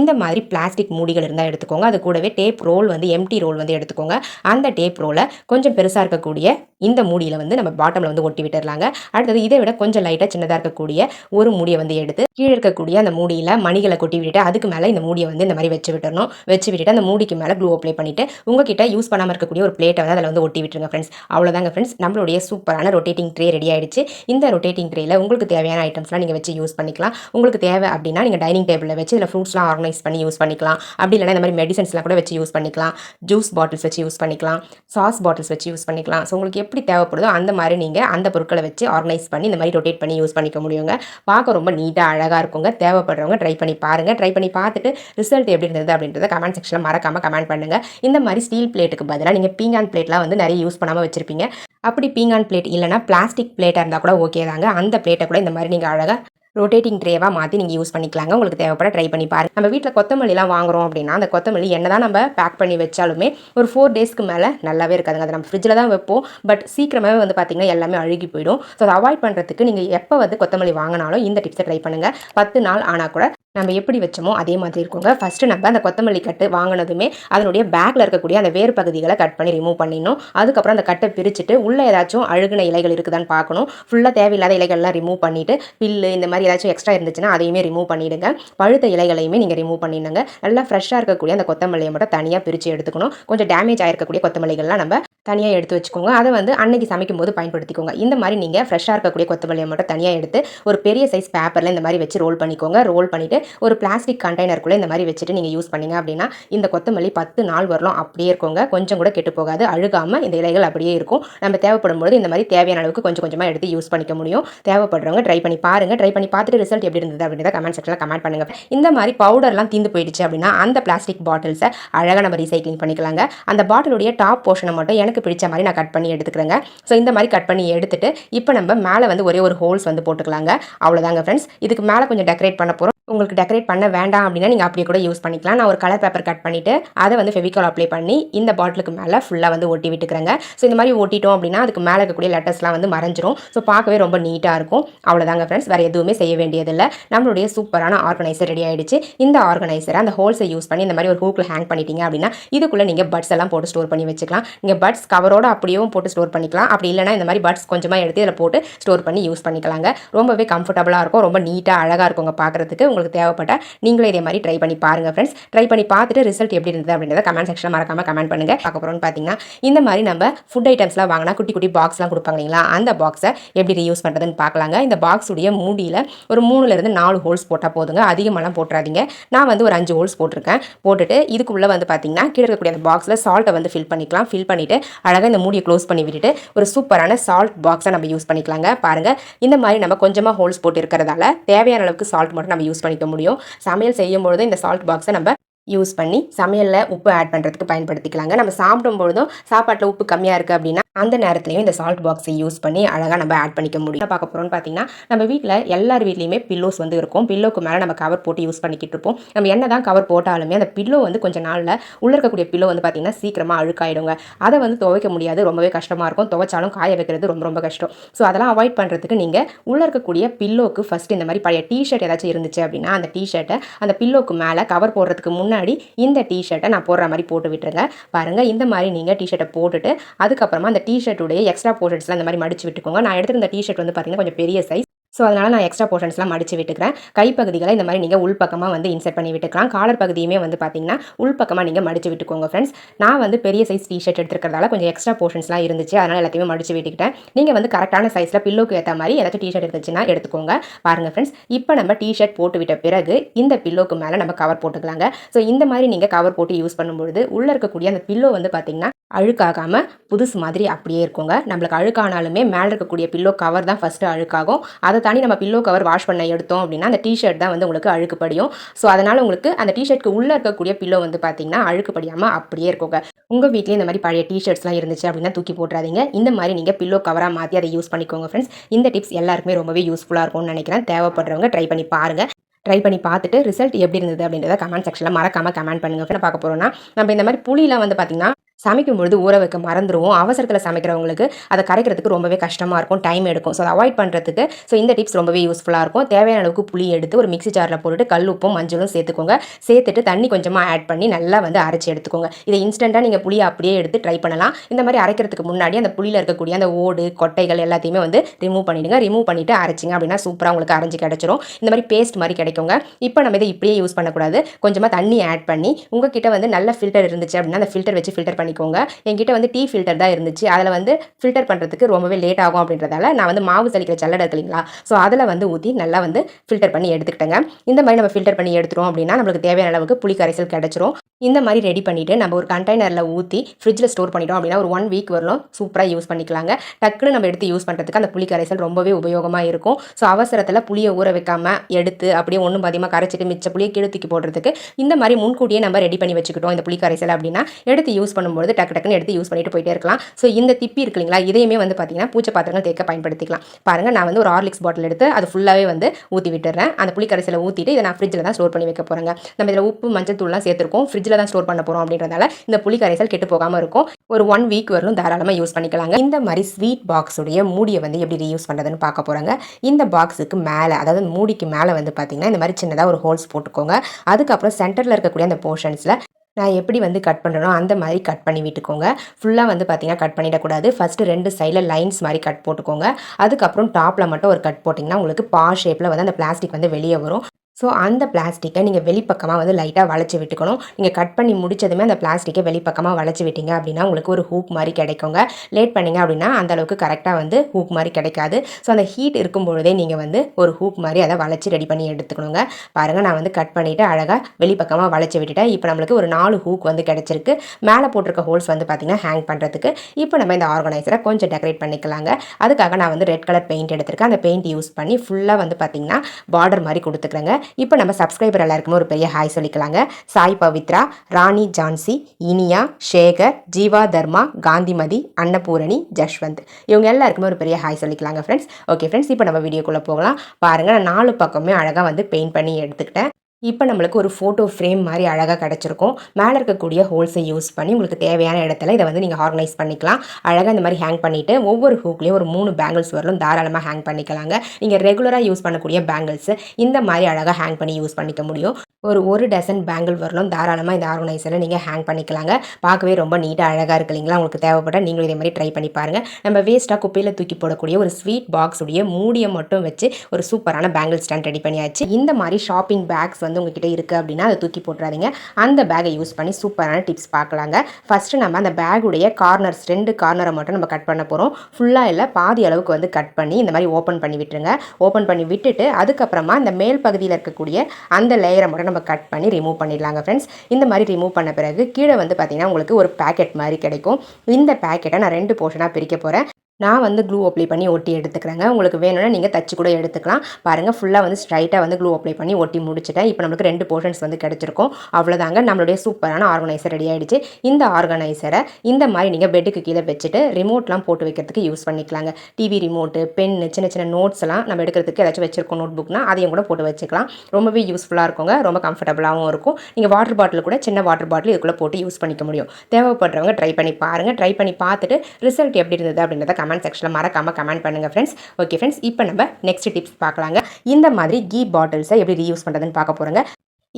இந்த மாதிரி பிளாஸ்டிக் மூடிகள் இருந்தால் எடுத்துக்கோங்க. அது கூடவே டேப் ரோல் வந்து எம்டி ரோல் வந்து எடுத்துக்கோங்க. அந்த டேப் ரோலை கொஞ்சம் பெருசாக இருக்கக்கூடிய இந்த மூடியில் வந்து நம்ம பாட்டமில் வந்து ஒட்டி விட்டுறலாங்க. அடுத்தது இதை விட கொஞ்சம் லைட்டாக சின்னதாக இருக்கக்கூடிய ஒரு மூடியை வந்து எடுத்து கீழே இருக்கக்கூடிய அந்த மூடியில் மணிகளை கொட்டி விட்டுட்டு அதுக்கு மேலே இந்த மூடியை வந்து இந்த மாதிரி வச்சு விட்டுறணும். வச்சு விட்டுட்டு அந்த மூடிக்கு மேலே க்ளூ அப்ளை பண்ணிவிட்டு உங்ககிட்ட யூஸ் பண்ணாமல் இருக்கக்கூடிய ஒரு பிளேட்டை வந்து அதில் வந்து ஒட்டி விட்டுருங்க ஃப்ரெண்ட்ஸ் அவ்வளோதாங்க ஃப்ரெண்ட்ஸ் நம்மளுடைய சூப்பரான ரொட்டேட்டிங் ட்ரே ரெடி ஆகிடுச்சு இந்த ரொட்டேட்டிங் ட்ரேயில் உங்களுக்கு தேவையான ஐட்டம்ஸ்லாம் நீங்கள் வச்சு யூஸ் பண்ணிக்கலாம். உங்களுக்கு தேவை அப்படின்னா நீங்கள் டைனிங் டேபிளில் வச்சு இதில் ஃப்ரூட்ஸ்லாம் ஆர்கனைஸ் பண்ணி யூஸ் பண்ணிக்கலாம். அப்படி இல்லைனா இந்த மாதிரி மெடிசன்ஸ்லாம் கூட வச்சு யூஸ் பண்ணிக்கலாம். ஜூஸ் பாட்டில்ஸ் வச்சு யூஸ் பண்ணிக்கலாம். சாஸ் பாட்டில்ஸ் வச்சு யூஸ் பண்ணிக்கலாம். ஸோ உங்களுக்கு எப்படி தேவைப்படுதோ அந்த மாதிரி நீங்கள் அந்த பொருட்களை வச்சு ஆர்கனைஸ் பண்ணி இந்த மாதிரி ரொட்டேட் பண்ணி யூஸ் பண்ணிக்க முடியுங்க. பார்க்க ரொம்ப நீட்டாக அழகாக இருக்குங்க. தேவைப்படுறவங்க ட்ரை பண்ணி பாருங்கள் ட்ரை பண்ணி பார்த்துட்டு ரிசல்ட் எப்படி இருந்தது அப்படின்றத கமெண்ட் செக்ஷனில் மறக்காமல் கமெண்ட் பண்ணுங்கள் இந்த மாதிரி ஸ்டீல் பிளேட்டுக்கு பதிலாக நீங்கள் பீங்கான் பிளேட்லாம் வந்து நிறைய யூஸ் பண்ணாமல் வச்சுருப்பீங்க. அப்படி பீங்கான் பிளேட் இல்லைனா பிளாஸ்டிக் பிளேட்டாக இருந்தால் கூட ஓகே தாங்க. அந்த பிளேட்டை கூட இந்த மாதிரி நீங்கள் அழகாக ரொட்டேட்டிங் ட்ரேவாக மாற்றி நீங்கள் யூஸ் பண்ணிக்கலாங்க. உங்களுக்கு தேவைப்பட ட்ரை பண்ணி பாருங்க. நம்ம வீட்டில் கொத்தமல்லிலாம் வாங்குறோம் அப்படின்னா அந்த கொத்தமல்லி என்ன தான் நம்ம பேக் பண்ணி வச்சாலுமே ஒரு ஃபோர் டேஸ்க்கு மேலே நல்லாவே இருக்காதுங்க. அதை நம்ம ஃப்ரிட்ஜில் தான் வைப்போம். பட் சீக்கிரமாகவே வந்து பார்த்திங்கன்னா எல்லாமே அழுகி போயிடும். ஸோ அதை அவாய்ட் பண்ணுறதுக்கு நீங்கள் எப்போ வந்து கொத்தமல்லி வாங்கினாலும் இந்த டிப்ஸை ட்ரை பண்ணுங்கள் பத்து நாள் ஆனால் கூட நம்ம எப்படி வச்சோமோ அதே மாதிரி இருக்குங்க. ஃபஸ்ட்டு நம்ம அந்த கொத்தமல்லி கட்டு வாங்கினதுமே அதனுடைய பேக்கில் இருக்கக்கூடிய அந்த வேறு பகுதிகளை கட் பண்ணி ரிமூவ் பண்ணிடணும். அதுக்கப்புறம் அந்த கட்டை பிரிச்சுட்டு உள்ளே ஏதாச்சும் அழுகுன இலைகள் இருக்குதான்னு பார்க்கணும். ஃபுல்லாக தேவையில்லாத இலைகள்லாம் ரிமூவ் பண்ணிவிட்டு பில்லு இந்த மாதிரி ஏதாச்சும் எக்ஸ்ட்ரா இருந்துச்சுன்னா அதையுமே ரிமூவ் பண்ணிவிடுங்க பழுத்த இலைகளையுமே நீங்கள் ரிமூவ் பண்ணிடுங்க. நல்லா ஃப்ரெஷ்ஷாக இருக்கக்கூடிய அந்த கொத்தமல்லியை மட்டும் தனியாக பிரித்து எடுத்துக்கணும். கொஞ்சம் டேமேஜ் ஆகிருக்கக்கூடிய கொத்தமல்லிகள்லாம் நம்ம தனியாக எடுத்து வச்சுக்கோங்க. அதை வந்து அன்னைக்கு சமைக்கும் போது பயன்படுத்திக்கோங்க. இந்த மாதிரி நீங்கள் ஃப்ரெஷ்ஷாக இருக்கக்கூடிய கொத்தமல்லியை மட்டும் தனியாக எடுத்து ஒரு பெரிய சைஸ் பேப்பரில் இந்த மாதிரி வச்சு ரோல் பண்ணிக்கோங்க. ரோல் பண்ணிவிட்டு ஒரு பிளாஸ்டிக் கண்டெய்னருக்குள்ளே இந்த மாதிரி வச்சுட்டு நீங்கள் யூஸ் பண்ணீங்க அப்படின்னா இந்த கொத்தமல்லி பத்து நாள் வரலாம். அப்படியே இருக்குங்க. கொஞ்சம் கூட கெட்டு போகாது. அழுகாமல் இந்த இலைகள் அப்படியே இருக்கும். நம்ம தேவைப்படும் போது இந்த மாதிரி தேவையான அளவுக்கு கொஞ்சம் கொஞ்சமாக எடுத்து யூஸ் பண்ணிக்க முடியும். தேவைப்படுறவங்க ட்ரை பண்ணி பாருங்கள் ட்ரை பண்ணி பார்த்துட்டு ரிசல்ட் எப்படி இருந்தது அப்படின்றத கமெண்ட் செக்ஷனில் கமெண்ட் பண்ணுங்கள் இந்த மாதிரி பவுடர்லாம் தீந்து போயிடுச்சு அப்படின்னா அந்த பிளாஸ்டிக் பாட்டில்ஸை அழகாக நம்ம ரீசைக்ளிங் பண்ணிக்கலாங்க. அந்த பாட்டிலுடைய டாப் போர்ஷனை மட்டும் எனக்கு பிடிச்ச மாதிரி நான் கட் பண்ணி எடுத்துக்கிறேங்க. ஸோ இந்த மாதிரி கட் பண்ணி எடுத்துட்டு இப்போ நம்ம மேலே வந்து ஒரே ஒரு ஹோல்ஸ் வந்து போட்டுக்கலாங்க. அவ்வளோதாங்க ஃப்ரெண்ட்ஸ் இதுக்கு மேலே கொஞ்சம் டெக்கரேட் பண்ண போகிறோம் உங்களுக்கு டெக்கரேட் பண்ண வேண்டாம் அப்படின்னா நீங்கள் அப்படியே கூட யூஸ் பண்ணிக்கலாம். நான் ஒரு கலர் பேப்பர் கட் பண்ணிவிட்டு அதை வந்து ஃபெவிகால் அப்ளை பண்ணி இந்த பாட்டிலுக்கு மேலே ஃபுல்லாக வந்து ஒட்டி விட்டுக்கிறேங்க. ஸோ இந்த மாதிரி ஒட்டிட்டோம் அப்படின்னா அதுக்கு மேலே இருக்கக்கூடிய லெட்டர்ஸ்லாம் வந்து மறைஞ்சிரும். ஸோ பார்க்கவே ரொம்ப நீட்டாக இருக்கும். அவ்வளோதாங்க ஃப்ரெண்ட்ஸ் வேறு எதுவுமே செய்ய வேண்டியதில்லை. நம்மளுடைய சூப்பரான ஆர்கனைசர் ரெடி ஆகிடுச்சு இந்த ஆர்கனைசரை அந்த ஹோல்ஸை யூஸ் பண்ணி இந்த மாதிரி ஒரு ஹூக்கில் ஹேங் பண்ணிட்டீங்க அப்படின்னா இதுக்குள்ளே நீங்கள் பட்ஸ் எல்லாம் போட்டு ஸ்டோர் பண்ணி வச்சுக்கலாம். நீங்கள் பட்ஸ் கவரோடு அப்படியும் போட்டு ஸ்டோர் பண்ணிக்கலாம். அப்படி இல்லைனா இந்த மாதிரி பட்ஸ் கொஞ்சமாக எடுத்து இதில் போட்டு ஸ்டோர் பண்ணி யூஸ் பண்ணிக்கலாங்க. ரொம்பவே கம்ஃபர்டபுளாக இருக்கும். ரொம்ப நீட்டாக அழகாக இருக்குங்க பார்க்குறதுக்கு உங்களுக்கு தேவைப்பட்ட நீங்களும் இதே மாதிரி ட்ரை பண்ணி பாருங்கள் ஃப்ரெண்ட்ஸ் ட்ரை பண்ணி பார்த்துட்டு ரிசல்ட் எப்படி இருந்தது அப்படின்றத கமெண்ட் செக்ஷன் மறக்காமல் கமெண்ட் பண்ணுங்கள் பார்க்க போகிறோம்னு பார்த்தீங்கன்னா இந்த மாதிரி நம்ம ஃபுட் ஐட்டம்ஸ்லாம் வாங்கினா குட்டி குட்டி பாக்ஸ்லாம் கொடுப்பாங்க இல்லைங்களா? அந்த பாக்ஸை எப்படி ரீயூஸ் பண்ணுறதுன்னு பார்க்கலாங்க. இந்த பாக்ஸுடைய மூடியில் ஒரு மூணுலேருந்து நாலு ஹோல்ஸ் போட்டால் போதுங்க. அதிகமாகலாம் போட்டுறாதீங்க. நான் வந்து ஒரு அஞ்சு ஹோல்ஸ் போட்டிருக்கேன். போட்டுட்டு இதுக்குள்ளே வந்து பார்த்தீங்கன்னா கீழே இருக்கக்கூடிய அந்த பாக்ஸில் சால்ட்டை வந்து ஃபில் பண்ணிக்கலாம். ஃபில் பண்ணிவிட்டு அழகாக இந்த மூடியை க்ளோஸ் பண்ணி விட்டுட்டு ஒரு சூப்பரான சால்ட் பாக்ஸை நம்ம யூஸ் பண்ணிக்கலாங்க. பாருங்கள் இந்த மாதிரி நம்ம கொஞ்சமாக ஹோல்ஸ் போட்டு இருக்கிறதால தேவையான அளவுக்கு சால்ட் மட்டும் நம்ம யூஸ் பண்ணிக்க முடியும். சமையல் செய்யும் பொழுது இந்த சால்ட் பாக்ஸை நம்ம யூஸ் பண்ணி சமையலில் உப்பு ஆட் பண்ணுறதுக்கு பயன்படுத்திக்கலாங்க. நம்ம சாப்பிடும் பொழுதும் சாப்பாட்டில் உப்பு கம்மியாக இருக்குது அப்படின்னா அந்த நேரத்துலையும் இந்த சால்ட் பாக்ஸை யூஸ் பண்ணி அழகாக நம்ம ஆட் பண்ணிக்க முடியும். பார்க்க போகிறோம்னு பார்த்தீங்கன்னா நம்ம வீட்டில் எல்லார் வீட்லேயுமே பில்லோஸ் வந்து இருக்கும். பில்லோக்கு மேலே நம்ம கவர் போட்டு யூஸ் பண்ணிக்கிட்டு இருப்போம். நம்ம என்ன தான் கவர் போட்டாலுமே அந்த பில்லோ வந்து கொஞ்சம் நாளில் உள்ள இருக்கக்கூடிய பில்லோ வந்து பார்த்திங்கன்னா சீக்கிரமாக அழுக்காயிடுங்க. அதை வந்து துவைக்க முடியாது. ரொம்பவே கஷ்டமாக இருக்கும். துவைச்சாலும் காய வைக்கிறது ரொம்ப ரொம்ப கஷ்டம். ஸோ அதெல்லாம் அவாய்ட் பண்ணுறதுக்கு நீங்கள் உள்ளே இருக்கக்கூடிய பில்லோக்கு ஃபஸ்ட் இந்த மாதிரி பழைய டிஷர்ட் ஏதாச்சும் இருந்துச்சு அப்படின்னா அந்த டிஷர்ட்டை அந்த பில்லோக்கு மேலே கவர் போடுறதுக்கு முன்னாடி இந்த டிஷர்ட்டை நான் போடுற மாதிரி போட்டு விட்டுருங்க. பாருங்கள் இந்த மாதிரி நீங்கள் டிஷர்ட்டை போட்டுட்டு அதுக்கப்புறமா அந்த டிஷர்ட்டுடைய எக்ஸ்ட்ரா போர்ஷன்ஸ்லாம் இந்த மாதிரி மடிச்சு விட்டுக்கோங்க. நான் எடுத்திருந்த டிஷர்ட் வந்து பார்த்தீங்கன்னா கொஞ்சம் பெரிய சைஸ் ஸோ அதனால் நான் எக்ஸ்ட்ரா போர்ஷன்ஸ்லாம் மடிச்சு விட்டுக்கிறேன். கைப்பகுதிகளை இந்த மாதிரி நீங்கள் உள்பக்கமாக வந்து இன்சர்ட் பண்ணி விட்டுக்கலாம். காலர் பகுதியுமே வந்து பார்த்தீங்கன்னா உள்பக்கமாக நீங்கள் மடிச்சு விட்டுக்கோங்க ஃப்ரெண்ட்ஸ் நான் வந்து பெரிய சைஸ் டிஷர்ட் எடுத்துக்கிறதால கொஞ்சம் எக்ஸ்ட்ரா போர்ஷன்ஸ்லாம் இருந்துச்சு. அதனால் எல்லாத்தையுமே மடிச்சு விட்டுக்கிட்டேன். நீங்கள் வந்து கரெக்டான சைஸில் பில்லோக்கு ஏற்ற மாதிரி ஏதாச்சும் டிஷர்ட் இருந்துச்சுன்னா எடுத்துக்கோங்க. பாருங்கள் ஃப்ரெண்ட்ஸ் இப்போ நம்ம டிஷர்ட் போட்டு விட்ட பிறகு இந்த பில்லோக்கு மேலே நம்ம கவர் போட்டுக்கலாங்க. ஸோ இந்த மாதிரி நீங்கள் கவர் போட்டு யூஸ் பண்ணும்பொழுது உள்ளே இருக்கக்கூடிய அந்த பில்லோ வந்து பார்த்தீங்கன்னா அழுக்காகாமல் புதுசு மாதிரி அப்படியே இருக்குங்க. நம்மளுக்கு அழுக்கானாலுமே மேலே இருக்கக்கூடிய பில்லோ கவர் தான் ஃபஸ்ட்டு அழுக்காகும். அதை தாண்டி நம்ம பில்லோ கவர் வாஷ் பண்ண எடுத்தோம் அப்படின்னா அந்த டிஷர்ட் தான் வந்து உங்களுக்கு அழுக்கு படியும் ஸோ அதனால் உங்களுக்கு அந்த டிஷர்ட்க்கு உள்ளே இருக்கக்கூடிய பில்லோ வந்து பார்த்தீங்கன்னா அழுக்கு படியாமல் அப்படியே இருக்கோங்க. உங்கள் வீட்லேயே இந்த மாதிரி பழைய டிஷர்ட்ஸ்லாம் இருந்துச்சு அப்படின்னா தூக்கி போட்டுறாதீங்க. இந்த மாதிரி நீங்கள் பில்லோ கவராக மாற்றி அதை யூஸ் பண்ணிக்கோங்க ஃப்ரெண்ட்ஸ் இந்த டிப்ஸ் எல்லாருக்குமே ரொம்பவே யூஸ்ஃபுல்லாக இருக்கும்னு நினைக்கிறேன். தேவைப்படுறவங்க ட்ரை பண்ணி பாருங்கள் ட்ரை பண்ணி பார்த்துட்டு ரிசல்ட் எப்படி இருந்தது அப்படின்றத கமெண்ட் செக்ஷனில் மறக்காமல் கமெண்ட் பண்ணுங்கள் பார்க்க போகிறோம்னா நம்ம இந்த மாதிரி புளியெலாம் வந்து பார்த்திங்கன்னா சமைக்கும் பொழுது ஊற வைக்க மறந்துடுவோம் அவசரத்தில் சமைக்கிறவங்களுக்கு அதை கரைக்கிறதுக்கு ரொம்பவே கஷ்டமாக இருக்கும். டைம் எடுக்கும். ஸோ அதை அவாய்ட் பண்ணுறதுக்கு ஸோ இந்த டிப்ஸ் ரொம்பவே யூஸ்ஃபுல்லாக இருக்கும். தேவையான அளவுக்கு புளி எடுத்து ஒரு மிக்சி ஜாரில் போட்டுட்டு கல் உப்பும் மஞ்சளும் சேர்த்துக்கோங்க. சேர்த்துட்டு தண்ணி கொஞ்சமாக ஆட் பண்ணி நல்லா வந்து அரைச்சி எடுத்துக்கோங்க. இதை இன்ஸ்டண்ட்டாக நீங்கள் புளியை அப்படியே எடுத்து ட்ரை பண்ணலாம். இந்த மாதிரி அரைக்கிறதுக்கு முன்னாடி அந்த புளியில் இருக்கக்கூடிய அந்த ஓடு கொட்டைகள் எல்லாத்தையுமே வந்து ரிமூவ் பண்ணிவிடுங்க ரிமூவ் பண்ணிவிட்டு அரைச்சிங்க அப்படின்னா சூப்பராக உங்களுக்கு அரைஞ்சி கிடச்சிரும். இந்த மாதிரி பேஸ்ட் மாதிரி கிடைக்குங்க. இப்போ நம்ம இதை இப்படியே யூஸ் பண்ணக்கூடாது. கொஞ்சமாக தண்ணி ஆட் பண்ணி உங்ககிட்ட வந்து நல்ல ஃபில்டர் இருந்துச்சு அப்படின்னா அந்த ஃபில்டர் வச்சு ஃபில்டர் பண்ணிக்கோங்க. என்கிட்ட வந்து டீ ஃபில்டர் தான் இருந்துச்சு. அதில் வந்து ஃபில்டர் பண்ணுறதுக்கு ரொம்பவே லேட் ஆகும் அப்படின்றதால நான் வந்து மாவு சலிக்கிற சல்லடை இருக்கு இல்லைங்களா? ஸோ அதில் வந்து ஊற்றி நல்லா வந்து ஃபில்டர் பண்ணி எடுத்துக்கிட்டேங்க. இந்த மாதிரி நம்ம ஃபில்டர் பண்ணி எடுத்துரும் அப்படின்னா நம்மளுக்கு தேவையான அளவுக்கு புளி கரைசல் கிடச்சிரும். இந்த மாதிரி ரெடி பண்ணிவிட்டு நம்ம ஒரு கண்டெய்னரில் ஊற்றி ஃப்ரிட்ஜில் ஸ்டோர் பண்ணிட்டோம் அப்படின்னா ஒரு ஒன் வீக் வரலாம் சூப்பராக யூஸ் பண்ணிக்கலாங்க. டக்குன்னு நம்ம எடுத்து யூஸ் பண்ணுறதுக்கு அந்த புளி கரைசல் ரொம்பவே உபயோகமாக இருக்கும். ஸோ அவசரத்தில் புளியை ஊற வைக்காமல் எடுத்து அப்படியே ஒன்றும் பாதியமாக கரைச்சிட்டு மிச்ச புளியை கீழே தூக்கி போடுறதுக்கு இந்த மாதிரி முன்கூட்டியே நம்ம ரெடி பண்ணி வச்சுக்கிட்டோம் இந்த புளி கரைசல் அப்படின்னா. எடுத்து யூஸ் பண்ணும்போது டக்கு டக்குன்னு எடுத்து யூஸ் பண்ணிட்டு போயிட்டே இருக்கலாம். ஸோ இந்த திப்பி இருக்கு இல்லைங்களா இதையுமே வந்து பார்த்தீங்கன்னா பூச்சை பாத்திரங்கள் தேக்க பயன்படுத்திக்கலாம். பாருங்கள் நான் வந்து ஒரு ஹார்லிக்ஸ் பாட்டில் எடுத்து அது ஃபுல்லாகவே வந்து ஊற்றி விட்டுறேன். அந்த புளி கரைசலை ஊற்றிட்டு இதை நான் ஃப்ரிட்ஜில் தான் ஸ்டோர் பண்ணி வைக்க போகிறேங்க நம்ம இதில் உப்பு மஞ்சள் தூள்லாம் சேர்த்துருக்கோம். ஃப்ரிட்ஜில் தான் ஸ்டோர் பண்ண போகிறோம் அப்படின்றதால இந்த புளி கரைசல் கெட்டு போகாமல் இருக்கும். ஒரு ஒன் வீக் வரலும் தாராளமாக யூஸ் பண்ணிக்கலாங்க. இந்த மாதிரி ஸ்வீட் பாக்ஸுடைய மூடியை வந்து எப்படி ரீயூஸ் பண்ணுறதுன்னு பார்க்க போகிறாங்க இந்த பாக்ஸுக்கு மேலே அதாவது மூடிக்கு மேலே வந்து பார்த்தீங்கன்னா இந்த மாதிரி சின்னதாக ஒரு ஹோல்ஸ் போட்டுக்கோங்க. அதுக்கப்புறம் சென்டரில் இருக்கக்கூடிய அந்த போர்ஷன்ஸில் நான் எப்படி வந்து கட் பண்ணுறனோ அந்த மாதிரி கட் பண்ணி விட்டுக்கோங்க. ஃபுல்லாக வந்து பார்த்தீங்கன்னா கட் பண்ணிடக்கூடாது. ஃபஸ்ட்டு ரெண்டு சைடில் லைன்ஸ் மாதிரி கட் போட்டுக்கோங்க. அதுக்கப்புறம் டாப்பில் மட்டும் ஒரு கட் போட்டிங்கன்னா உங்களுக்கு பா ஷேப்பில் வந்து அந்த பிளாஸ்டிக் வந்து வெளியே வரும். ஸோ அந்த பிளாஸ்டிக்கை நீங்கள் வெளிப்பக்கமாக வந்து லைட்டாக வளைச்சி விட்டுக்கணும். நீங்கள் கட் பண்ணி முடிச்சதுமே அந்த பிளாஸ்டிக்கை வெளிப்பக்கமாக வளைச்சி விட்டீங்க அப்படின்னா உங்களுக்கு ஒரு ஹூக் மாதிரி கிடைக்குங்க. லேட் பண்ணிங்க அப்படின்னா அந்த அளவுக்கு கரெக்டாக வந்து ஹூக் மாதிரி கிடைக்காது. ஸோ அந்த ஹீட் இருக்கும் பொழுதே நீங்கள் வந்து ஒரு ஹூக் மாதிரி அதை வளைச்சி ரெடி பண்ணி எடுத்துக்கணுங்க. பாருங்கள் நான் வந்து கட் பண்ணிவிட்டு அழகாக வெளிப்பக்கமாக வளைச்சி விட்டுட்டேன். இப்போ நம்மளுக்கு ஒரு நாலு ஹூக் வந்து கிடச்சிருக்கு. மேலே போட்டிருக்க ஹோல்ஸ் வந்து பார்த்திங்கன்னா ஹேங் பண்ணுறதுக்கு இப்போ நம்ம இந்த ஆர்கனைசரை கொஞ்சம் டெக்கரேட் பண்ணிக்கலாங்க. அதுக்காக நான் வந்து ரெட் கலர் பெயிண்ட் எடுத்திருக்கேன். அந்த பெயிண்ட் யூஸ் பண்ணி ஃபுல்லாக வந்து பார்த்திங்கன்னா பார்டர் மாதிரி கொடுத்துக்கிறேங்க. இப்போ நம்ம சப்ஸ்கிரைபர் எல்லாருக்குமே ஒரு பெரிய ஹாய் சொல்லிக்கலாங்க. சாய் பவித்ரா ராணி ஜான்சி இனியா ஷேகர் ஜீவா தர்மா காந்திமதி அன்னபூரணி ஜஷ்வந்த். இவங்க எல்லாருக்குமே ஒரு பெரிய ஹாய் சொல்லிக்கலாங்க ஃப்ரெண்ட்ஸ் ஓகே ஃப்ரெண்ட்ஸ் இப்போ நம்ம வீடியோக்குள்ளே போகலாம். பாருங்கள் நான் நாலு பக்கமே அழகாக வந்து பெயிண்ட் பண்ணி எடுத்துக்கிட்டேன். இப்போ நம்மளுக்கு ஒரு ஃபோட்டோ ஃப்ரேம் மாதிரி அழகாக கிடச்சிருக்கும். மேலே இருக்கக்கூடிய ஹோல்ஸை யூஸ் பண்ணி உங்களுக்கு தேவையான இடத்துல இதை வந்து நீங்கள் ஆர்கனைஸ் பண்ணிக்கலாம். அழகாக இந்த மாதிரி ஹேங் பண்ணிவிட்டு ஒவ்வொரு ஹூக்லேயும் ஒரு மூணு பேங்கிள்ஸ் வரலும் தாராளமாக ஹேங் பண்ணிக்கலாங்க. நீங்கள் ரெகுலராக யூஸ் பண்ணக்கூடிய பேங்கிள்ஸ் இந்த மாதிரி அழகாக ஹேங் பண்ணி யூஸ் பண்ணிக்க முடியும். ஒரு ஒரு டசன் பேங்கிள் வரலும் தாராளமாக இந்த ஆர்கனைசரில் நீங்கள் ஹேங் பண்ணிக்கலாங்க. பார்க்கவே ரொம்ப நீட்டாக அழகாக இருக்கு இல்லைங்களா? உங்களுக்கு தேவைப்பட்ட நீங்களும் இதே மாதிரி ட்ரை பண்ணி பாருங்கள் நம்ம வேஸ்ட்டாக குப்பையில் தூக்கி போடக்கூடிய ஒரு ஸ்வீட் பாக்ஸ் உடைய மூடியை மட்டும் வச்சு ஒரு சூப்பரான பேங்கிள் ஸ்டாண்ட் ரெடி பண்ணியாச்சு. இந்த மாதிரி ஷாப்பிங் பேக்ஸ் வந்து உங்ககிட்ட இருக்குது அப்படின்னா அதை தூக்கி போட்டுறாதீங்க. அந்த பேக்கை யூஸ் பண்ணி சூப்பரான டிப்ஸ் பார்க்கலாங்க. ஃபஸ்ட்டு நம்ம அந்த பேக்குடைய கார்னர்ஸ் ரெண்டு கார்னரை மட்டும் நம்ம கட் பண்ண போகிறோம் ஃபுல்லாக இல்லை பாதி அளவுக்கு வந்து கட் பண்ணி இந்த மாதிரி ஓப்பன் பண்ணி விட்டுருங்க. ஓப்பன் பண்ணி விட்டுட்டு அதுக்கப்புறமா இந்த மேல் பகுதியில் இருக்கக்கூடிய அந்த லேயரை மட்டும் நம்ம கட் பண்ணி ரிமூவ் பண்ணிடலாங்க ஃப்ரெண்ட்ஸ் இந்த மாதிரி ரிமூவ் பண்ண பிறகு கீழே வந்து பார்த்திங்கன்னா உங்களுக்கு ஒரு பேக்கெட் மாதிரி கிடைக்கும். இந்த பேக்கெட்டை நான் ரெண்டு போர்ஷனாக பிரிக்க போகிறேன் நான் வந்து க்ளூ அப்ளை பண்ணி ஒட்டி எடுத்துக்கிறேங்க. உங்களுக்கு வேணும்னா நீங்கள் தச்சு கூட எடுத்துக்கலாம். பாருங்கள் ஃபுல்லாக வந்து ஸ்ட்ரைட்டாக வந்து க்ளூ அப்ளை பண்ணி ஒட்டி முடிச்சிட்டேன். இப்போ நம்மளுக்கு ரெண்டு போர்ஷன்ஸ் வந்து கிடச்சிருக்கும். அவ்வளோதாங்க நம்மளுடைய சூப்பரான ஆர்கனைசர் ரெடி ஆகிடுச்சு இந்த ஆர்கனைசரை இந்த மாதிரி நீங்கள் பெட்டுக்கு கீழே வச்சுட்டு ரிமோட்லாம் போட்டு வைக்கிறதுக்கு யூஸ் பண்ணிக்கலாங்க. டிவி ரிமோட்டு பென்னு சின்ன சின்ன நோட்ஸ் எல்லாம் நம்ம எடுக்கிறதுக்கு ஏதாச்சும் வச்சிருக்கோம் நோட் புக்னா அதையும் கூட போட்டு வச்சுக்கலாம். ரொம்பவே யூஸ்ஃபுல்லாக இருக்குங்க. ரொம்ப கம்ஃபர்டபுளாகவும் இருக்கும். நீங்கள் வாட்டர் பாட்டில் கூட சின்ன வாட்டர் பாட்டில் இதுக்குள்ளே போட்டு யூஸ் பண்ணிக்க முடியும். தேவைப்படுறவங்க ட்ரை பண்ணி பாருங்கள் ட்ரை பண்ணி பார்த்துட்டு ரிசல்ட் எப்படி இருந்தது அப்படின்றத கமெண்ட் செக்ஷனில் மறக்காமல் கமெண்ட் பண்ணுங்கள் ஃப்ரெண்ட்ஸ் ஓகே ஃப்ரெண்ட்ஸ் இப்போ நம்ம நெக்ஸ்ட் டிப்ஸ் பார்க்கலாங்க. இந்த மாதிரி கீ பாட்டில்ஸை எப்படி ரீயூஸ் பண்ணுறதுன்னு பார்க்க போகிறோங்க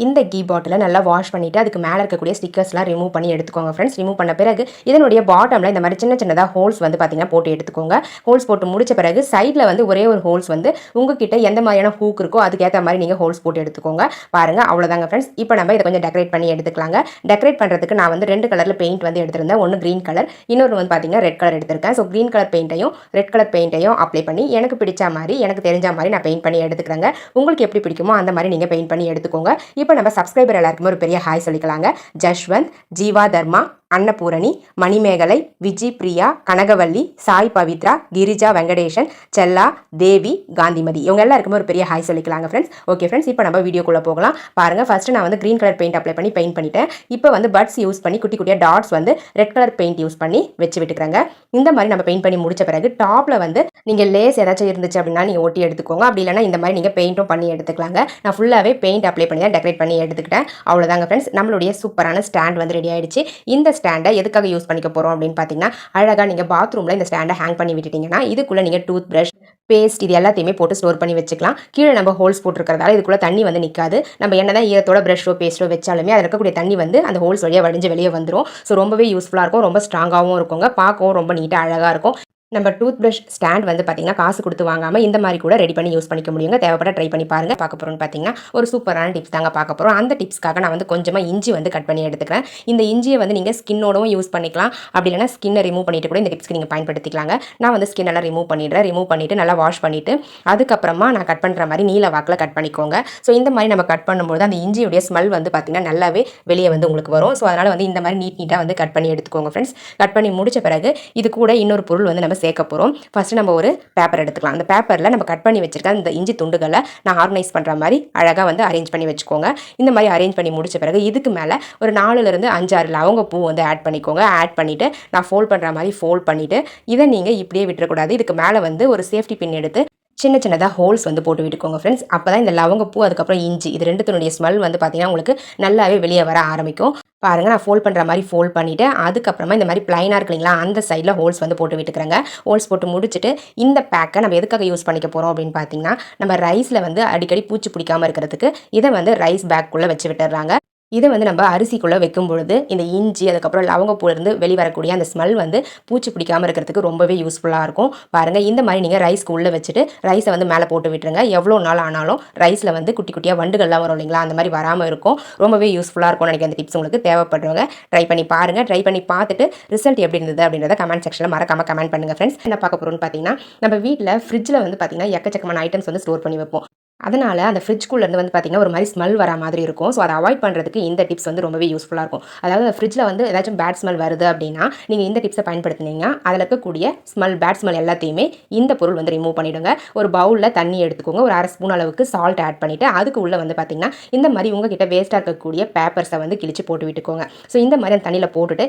இந்த கீ பாட்டிலை நல்லா வாஷ் பண்ணிவிட்டு அதுக்கு மேலே இருக்கக்கூடிய ஸ்டிக்கர்ஸ்லாம் ரிமூவ் பண்ணி எடுத்துக்கோங்க ஃப்ரெண்ட்ஸ் ரிமூவ் பண்ண பிறகு இதனுடைய பாட்டமில் இந்த மாதிரி சின்ன சின்னதாக ஹோல்ஸ் வந்து பார்த்தீங்கன்னா போட்டு எடுத்துக்கோங்க. ஹோல்ஸ் போட்டு முடிச்ச பிறகு சைடில் வந்து ஒரே ஒரு ஹோல்ஸ் வந்து உங்ககிட்ட எந்த மாதிரியான ஹூக் இருக்கோ அதுக்கேற்ற மாதிரி நீங்கள் ஹோல்ஸ் போட்டு எடுத்துக்கோங்க. பாருங்கள் அவ்வளோதாங்க ஃப்ரெண்ட்ஸ் இப்போ நம்ம இதை கொஞ்சம் டெக்கரேட் பண்ணி எடுத்துக்கலாங்க. டெக்கரேட் பண்ணுறதுக்கு நான் வந்து ரெண்டு கலரில் பெயிண்ட் வந்து எடுத்திருந்தேன். ஒன்று க்ரீன் கலர் இன்னொரு வந்து பார்த்தீங்கன்னா ரெட் கலர் எடுத்திருக்கேன். ஸோ க்ரீன் கலர் பெயிண்ட்டையும் ரெட் கலர் பெயிண்ட்டையும் அப்ளை பண்ணி எனக்கு பிடிச்ச மாதிரி எனக்கு தெரிஞ்ச மாதிரி நான் பெயிண்ட் பண்ணி எடுத்துக்கிறேங்க. உங்களுக்கு எப்படி பிடிக்குமோ அந்த மாதிரி நீங்கள் பெயிண்ட் பண்ணி எடுத்துக்கோங்க. இப்போ நம்ம சப்ஸ்கிரைபர் எல்லாருக்குமே ஒரு பெரிய ஹாய் சொல்லிக்கலாங்க. ஜஷ்வந்த் ஜீவா தர்மா அன்னபூரணி மணிமேகலை விஜி பிரியா கனகவல்லி சாய் பவித்ரா கிரிஜா வெங்கடேஷன் செல்லா தேவி காந்திமதி. இவங்க எல்லாருக்குமே ஒரு பெரிய ஹாய் சொல்லிக்கலாங்க ஃப்ரெண்ட்ஸ் ஓகே ஃப்ரெண்ட்ஸ் இப்போ நம்ம வீடியோக்குள்ளே போகலாம். பாருங்கள் ஃபஸ்ட்டு நான் வந்து க்ரீன் கலர் பெயிண்ட் அப்ளை பண்ணி பெயிண்ட் பண்ணிட்டேன். இப்போ வந்து பட்ஸ் யூஸ் பண்ணி குட்டி குட்டியாக டாட்ஸ் வந்து ரெட் கலர் பெயிண்ட் யூஸ் பண்ணி வச்சு விட்டுக்கிறேங்க. இந்த மாதிரி நம்ம பெயிண்ட் பண்ணி முடிச்ச பிறகு டாப்பில் வந்து நீங்கள் லேஸ் ஏதாச்சும் இருந்துச்சு அப்படின்னா நீங்கள் ஒட்டி எடுத்துக்கோங்க. அப்படி இல்லைனா இந்த மாதிரி நீங்கள் பெயிண்ட்டும் பண்ணி எடுத்துக்கலாங்க. நான் ஃபுல்லாகவே பெயிண்ட் அப்ளை பண்ணி தான் டெக்கரேட் பண்ணி எடுத்துக்கிட்டேன். அவ்வளோதாங்க ஃப்ரெண்ட்ஸ் நம்மளுடைய சூப்பரான ஸ்டாண்ட் வந்து ரெடி ஆகிடுச்சு இந்த ஸ்டாண்டை எதுக்காக யூஸ் பண்ணிக்க போகிறோம் அப்படின்னு பார்த்தீங்கன்னா அழகாக நீங்கள் பாத்ரூமில் இந்த ஸ்டாண்டை ஹேங் பண்ணி விட்டுட்டீங்கன்னா இதுக்குள்ளே நீங்கள் டூத் ப்ரஷ் பேஸ்ட் இது எல்லாத்தையுமே போட்டு ஸ்டோர் பண்ணி வச்சுக்கலாம். கீழே நம்ம ஹோல்ஸ் போட்டிருக்கிறதால இதுக்குள்ளே தண்ணி வந்து நிற்காது நம்ம என்ன தான் ஈரத்தோட ப்ரஷோ பேஸ்ட்டோ வச்சாலுமே அதில் இருக்கக்கூடிய தண்ணி வந்து அந்த ஹோல்ஸ் வழியாக வடிஞ்சு வெளியே வந்துடும் ஸோ ரொம்பவே யூஸ்ஃபுல்லாக இருக்கும். ரொம்ப ஸ்ட்ராங்காகவும் இருக்குங்க. பார்க்கவும் ரொம்ப நீட்டாக அழகாக இருக்கும். நம்ம டூத் ப்ரஷ் ஸ்டாண்ட் வந்து பார்த்தீங்கன்னா காசு கொடுத்து வாங்காமல் இந்த மாதிரி கூட ரெடி பண்ணி யூஸ் பண்ணிக்க முடியுங்க. தேவைப்பட்ட ட்ரை பண்ணி பாருங்க. பார்க்க போகிறோம்னு பார்த்தீங்கன்னா ஒரு சூப்பரான டிப்ஸ் தாங்க பார்க்க போகிறோம் அந்த டிப்ஸ்க்காக நான் வந்து கொஞ்சமாக இஞ்சி வந்து கட் பண்ணி எடுத்துக்கிறேன். இந்த இஞ்சியை வந்து நீங்கள் ஸ்கின்னோடவும் யூஸ் பண்ணிக்கலாம். அப்படி இல்லைனா ஸ்கின்னை ரிமூவ் பண்ணிட்டு கூட இந்த டிப்ஸ்க்கு நீங்கள் பயன்படுத்திக்கலாங்க. நான் வந்து ஸ்கின் எல்லாம் ரிமூவ் பண்ணிடுறேன். ரிமூவ் பண்ணிவிட்டு நல்லா வாஷ் பண்ணிவிட்டு அதுக்கப்புறமா நான் கட் பண்ணுற மாதிரி நீல வாக்கில் கட் பண்ணிக்கோங்க. ஸோ இந்த மாதிரி நம்ம கட் பண்ணும்போது அந்த இஞ்சியுடைய ஸ்மெல் வந்து பார்த்திங்கன்னா நல்லாவே வெளியே வந்து உங்களுக்கு வரும். ஸோ அதனால் வந்து இந்த மாதிரி நீட் நீட்டாக வந்து கட் பண்ணி எடுத்துக்கோங்க ஃப்ரெண்ட்ஸ் கட் பண்ணி முடிச்ச பிறகு இது கூட இன்னொரு பொருள் வந்து நம்ம சேர்க்க போகிறோம் ஃபஸ்ட்டு நம்ம ஒரு பேப்பர் எடுத்துக்கலாம். அந்த பேப்பரில் நம்ம கட் பண்ணி வச்சிருக்க அந்த இஞ்சி துண்டுகளை நான் ஆர்கனைஸ் பண்ணுற மாதிரி அழகாக வந்து அரேஞ்ச் பண்ணி வச்சுக்கோங்க. இந்த மாதிரி அரேஞ்ச் பண்ணி முடிச்ச பிறகு இதுக்கு மேலே ஒரு நாலுலேருந்து அஞ்சாறு லவங்க பூ வந்து ஆட் பண்ணிக்கோங்க. ஆட் பண்ணிவிட்டு நான் ஃபோல்ட் பண்ணுற மாதிரி ஃபோல்ட் பண்ணிவிட்டு இதை நீங்கள் இப்படியே விட்டுறக்கூடாது. இதுக்கு மேலே வந்து ஒரு சேஃப்டி பின் எடுத்து சின்ன சின்னதாக ஹோல்ஸ் வந்து போட்டு விட்டுக்கோங்க ஃப்ரெண்ட்ஸ் அப்போ தான் இந்த லவங்கப்பூ அதுக்கப்புறம் இஞ்சி இது ரெண்டுத்தினுடைய ஸ்மெல் வந்து பார்த்தீங்கன்னா உங்களுக்கு நல்லாவே வெளியே வர ஆரம்பிக்கும். பாருங்கள் நான் ஃபோல்ட் பண்ணுற மாதிரி ஃபோல்ட் பண்ணிவிட்டு அதுக்கப்புறமா இந்த மாதிரி ப்ளைனாக இருக்கு இல்லைங்களா அந்த சைடில் ஹோல்ஸ் வந்து போட்டு விட்டுக்கிறேங்க. ஹோல்ஸ் போட்டு முடிச்சுட்டு இந்த பேக்கை நம்ம எதுக்காக யூஸ் பண்ணிக்க போகிறோம் அப்படின்னு பார்த்தீங்கன்னா நம்ம ரைஸில் வந்து அடிக்கடி பூச்சி பிடிக்காமல் இருக்கிறதுக்கு இதை வந்து ரைஸ் பேக்குள்ளே வச்சு விட்டுறாங்க. இதை வந்து நம்ம அரிசிக்குள்ளே வைக்கும் பொழுது இந்த இஞ்சி அதுக்கப்புறம் லவங்கப்பூலேருந்து வெளிவரக்கூடிய அந்த ஸ்மெல் வந்து பூச்சி பிடிக்காமல் இருக்கிறதுக்கு ரொம்பவே யூஸ்ஃபுல்லாக இருக்கும். பாருங்கள் இந்த மாதிரி நீங்கள் ரைஸ்க்கு உள்ளே வச்சுட்டு ரைஸை வந்து மேலே போட்டு விட்டுருங்க. எவ்வளோ நாள் ஆனாலும் ரைஸில் வந்து குட்டி குட்டியாக வண்டுகள்லாம் வரும் இல்லைங்களா? அந்த மாதிரி வராமல் இருக்கும். ரொம்பவே யூஸ்ஃபுல்லாக இருக்கும் எனக்கு அந்த டிப்ஸ் உங்களுக்கு தேவைப்படுறவங்க ட்ரை பண்ணி பாருங்கள் ட்ரை பண்ணி பார்த்துட்டு ரிசல்ட் எப்படி இருந்தது அப்படின்றத கமெண்ட் செக்ஷனில் மறக்காம கமெண்ட் பண்ணுங்கள் ஃப்ரெண்ட்ஸ் என்ன பார்க்க போகிறோம்னு பார்த்தீங்கன்னா நம்ம வீட்டில் ஃப்ரிட்ஜில் வந்து பார்த்தீங்கன்னா எக்கச்சக்கமான ஐட்டம்ஸ் வந்து ஸ்டோர் பண்ணி வைப்போம். அதனால் அந்த ஃப்ரிட்ஜ்குள்ளேருந்து வந்து பார்த்திங்கன்னா ஒரு மாதிரி ஸ்மெல் வர மாதிரி இருக்கும். ஸோ அதை அவாய்ட் பண்ணுறதுக்கு இந்த டிப்ஸ் வந்து ரொம்பவே யூஸ்ஃபுல்லாக இருக்கும். அதாவது ஃப்ரிட்ஜில் வந்து ஏதாச்சும் பேட் ஸ்மெல் வருது அப்படின்னா நீங்கள் இந்த டிப்ஸை பயன்படுத்தினீங்கன்னா அதில் இருக்கக்கூடிய ஸ்மெல் பேட் ஸ்மெல் எல்லாத்தையுமே இந்த பொருள் வந்து ரிமூவ் பண்ணிவிடுங்க ஒரு பவுலில் தண்ணி எடுத்துக்கோங்க. ஒரு அரை ஸ்பூன் அளவுக்கு சால்ட் ஆட் பண்ணிவிட்டு அதுக்கு உள்ளே வந்து பார்த்திங்கன்னா இந்த மாதிரி உங்ககிட்ட வேஸ்ட்டாக இருக்கக்கூடிய பேப்பர்ஸை வந்து கிழிச்சு போட்டு விட்டுக்கோங்க. ஸோ இந்த மாதிரி அந்த தண்ணியில் போட்டுட்டு